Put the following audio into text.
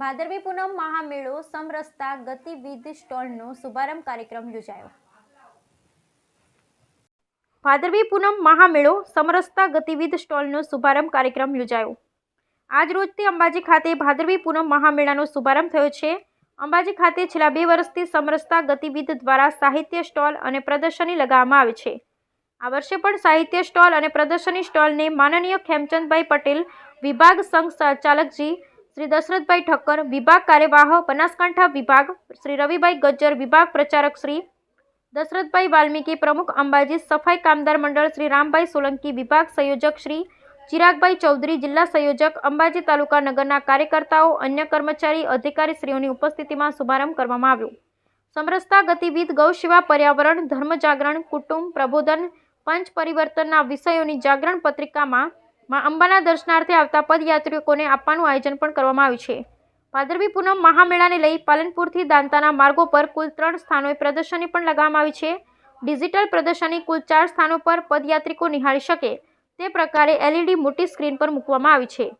ભાદરવી પૂનમ મહામેળો, સમરસતા, ગતિવિધિ સ્ટોલનો શુભારંભ કાર્યક્રમ યોજાયો. ભાદરવી પૂનમ મહામેળો, સમરસતા, ગતિવિધ સ્ટોલનો શુભારંભ કાર્યક્રમ યોજાયો. આજ રોજથી અંબાજી ખાતે ભાદરવી પૂનમ મહામેળાનો શુભારંભ થયો છે. અંબાજી ખાતે છેલ્લા બે વર્ષથી સમરસતા, ગતિવિધ દ્વારા સાહિત્ય સ્ટોલ અને પ્રદર્શની લગાવવામાં આવે છે. આ વર્ષે પણ સાહિત્ય સ્ટોલ અને પ્રદર્શની સ્ટોલને માનનીય ખેમચંદભાઈ પટેલ, વિભાગ સંઘ સંચાલકજી શ્રી દશરથભાઈ ઠક્કર, વિભાગ કાર્યવાહ બનાસકાંઠા વિભાગ, શ્રી રવિભાઈ ગજ્જર, વિભાગ પ્રચારક શ્રી દશરથભાઈ વાલ્મીકી, પ્રમુખ અંબાજી, સફાઈ કામદાર મંડળ શ્રી રામભાઈ સોલંકી, વિભાગ સંયોજક શ્રી ચિરાગભાઈ ચૌધરી, જિલ્લા સંયોજક, અંબાજી તાલુકા નગરના કાર્યકર્તાઓ, અન્ય કર્મચારી, અધિકારીશ્રીઓની ઉપસ્થિતિમાં શુભારંભ કરવામાં આવ્યો. સમરસતા ગતિવિધ, ગૌસેવા પર્યાવરણ, ધર્મ જાગરણ, કુટુંબ પ્રબોધન, પંચ પરિવર્તનના વિષયોની જાગરણ પત્રિકામાં માં અંબાના દર્શનાર્થે આવતા પદયાત્રિકોને આપવાનું આયોજન પણ કરવામાં આવ્યું છે. ભાદરવી પૂનમ મહામેળાને લઈ પાલનપુરથી દાંતાના માર્ગો પર કુલ ત્રણ સ્થાનોએ પ્રદર્શની પણ લગાવવામાં આવી છે. ડિજિટલ પ્રદર્શની કુલ ચાર સ્થાનો પર પદયાત્રિકો નિહાળી શકે તે પ્રકારે એલઈડી મોટી સ્ક્રીન પર મૂકવામાં આવી છે.